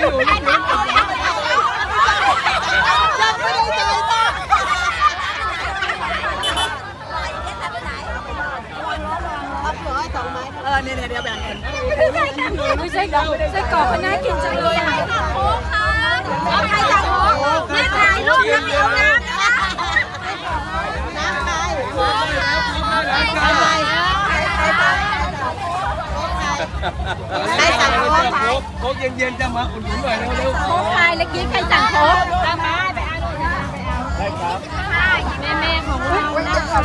อยู่ไม่อยู่ยังไม่ได้จ่ายตังค์เออเนี่ยเดี๋ยวแบ่งกันไม่ใช่กรอกไม่ใช่กรอกมันน่ากินจังเลยอะโอ้ค่ะ ใครสั่งโค้งไปโค้กเย็นๆจะมาอุดหนุนหน่อยเร็วโค้กใครเล็กกี้ใครสั่งโค้กเอามาไปเอาหน่อยนะไปเอาๆได้ครับแม่แม่ๆของเรานะคะ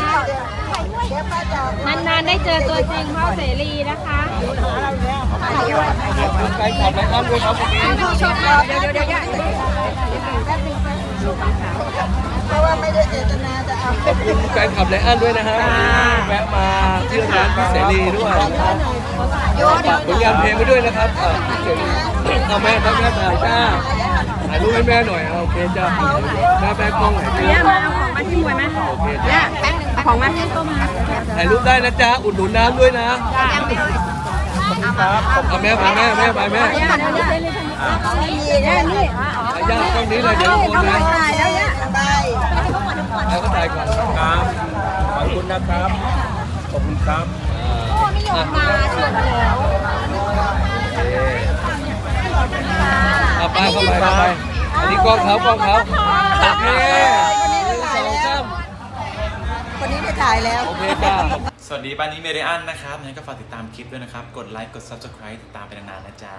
นานๆได้เจอตัวจริงพ่อเสรีนะคะไก่ขับไรอันด้วยครับวันนี้ผู้ชมเดี๋ยวเดี๋ยวเดี๋ยวเพราะว่าไม่ได้เจตนาจะเอาขอบคุณ แฟนขับไรอันด้วยนะฮะแวะมาที่ร้านพี่เสรีด้วยโยนฝากผลงานเพลงไว้ด้วยนะครับอ่าพี่เสรีเอาแม่ครับแม่ถ่ายจ้าถ่ายรูปให้แม่หน่อยเอาโอเคจ้าแม่แม่กล้องไหนอยย่าจ้ามาเอาของมาที่มวยไหมโอเคจ้าเอาของมาถ่ายรูปได้นะจ๊ะ อุดหนุนน้ำด้วยนะเอาแม่ไปแม่แม่ไปแม่นี่นะนี่ถ่ายยากตรงนี้เลยเดี๋ยวคนนะตายแล้วเนี่ย ไปถ่ายก็ถ่ายก่อน ครับขอบคุณนะครับขอบคุณครับนิยมมาชวนแล้วเอาไปเข้าไปเข้าไปอันนี้กล้องเขากล้องเขาโอเคหนึ่งสองสามคนนี้ได้ถ่ายแล้ว โอเคจ้าสวัสดีบ้านนี้เมเดียนนะครับงั้นก็ฝากติดตามคลิปด้วยนะครับ กดไลค์ กด Subscribe ติดตามไปนานๆนะจ๊ะ